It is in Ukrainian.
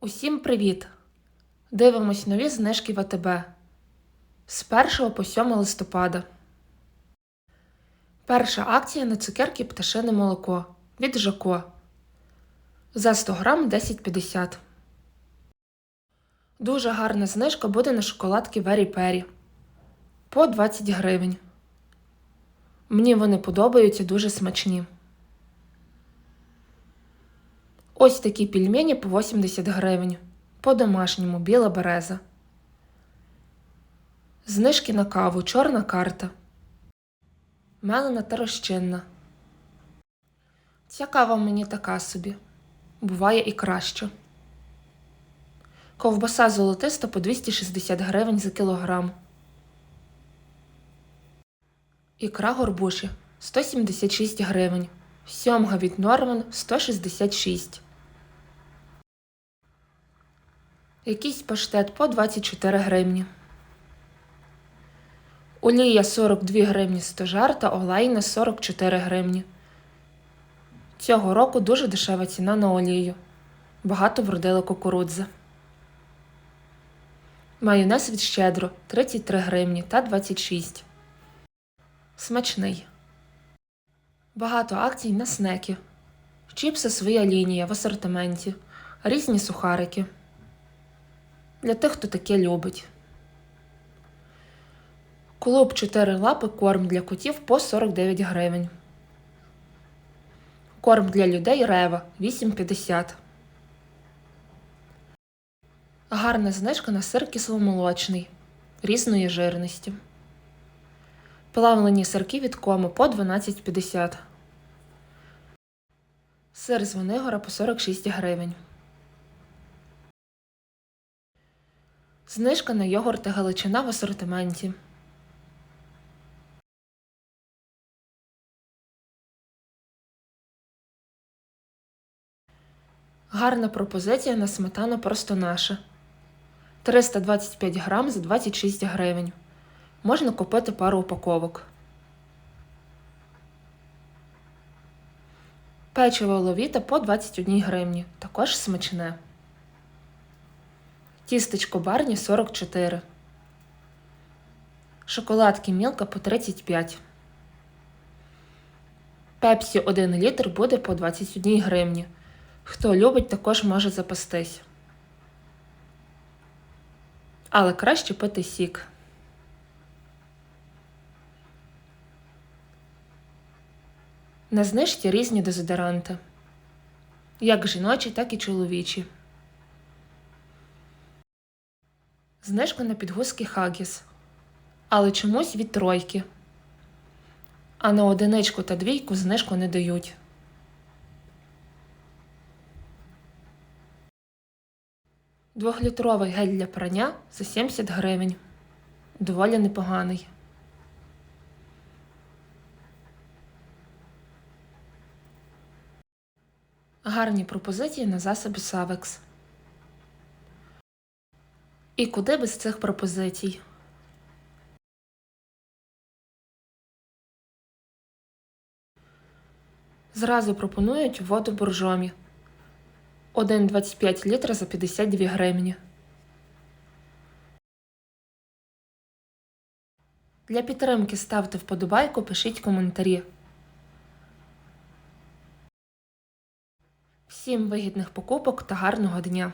Усім привіт! Дивимось нові знижки в АТБ з 1 по 7 листопада. Перша акція на цукерки пташине молоко від Жако. За 100 грам 10,50. Дуже гарна знижка буде на шоколадки Вері Пері по 20 гривень. Мені вони подобаються дуже смачні. Ось такі пельмені по 80 гривень. По-домашньому біла береза. Знижки на каву чорна карта. Мелена та розчинна. Ця кава мені така собі. Буває і краще. Ковбаса золотиста по 260 гривень за кілограм. Ікра горбуші 176 гривень. Сьомга від Норман 166. Якийсь паштет по 24 гривні. Олія 42 гривні стожар та олейна 44 гривні. Цього року дуже дешева ціна на олію. Багато вродила кукурудзи. Майонез від щедро 33 гривні та 26. Смачний. Багато акцій на снеки. Чіпси своя лінія в асортименті. Різні сухарики. Для тих, хто таке любить. Клуб 4 лапи корм для котів по 49 гривень. Корм для людей Рева 8,50. Гарна знижка на сир кисломолочний різної жирності. Плавлені сирки від кому по 12,50. Сир з Венигора по 46 гривень. Знижка на йогурти Галичина в асортименті. Гарна пропозиція на сметану просто наша. 325 грам за 26 гривень. Можна купити пару упаковок. Печиво ловіта по 21 гривні. Також смачне. Тістечко барні 44. Шоколадки мілка по 35. Пепсі 1 літр буде по 21 гривні. Хто любить, також може запастись. Але краще пити сік. На знижці різні дезодоранти. Як жіночі, так і чоловічі. Знижка на підгузки Хагіс. Але чомусь від тройки. А на одиничку та двійку знижку не дають. Двохлітровий гель для прання за 70 гривень. Доволі непоганий. Гарні пропозиції на засоби Савекс. І куди без цих пропозицій? Зразу пропонують воду боржомі 1,25 літра за 52 гривні. Для підтримки ставте вподобайку, пишіть коментарі. Всім вигідних покупок та гарного дня!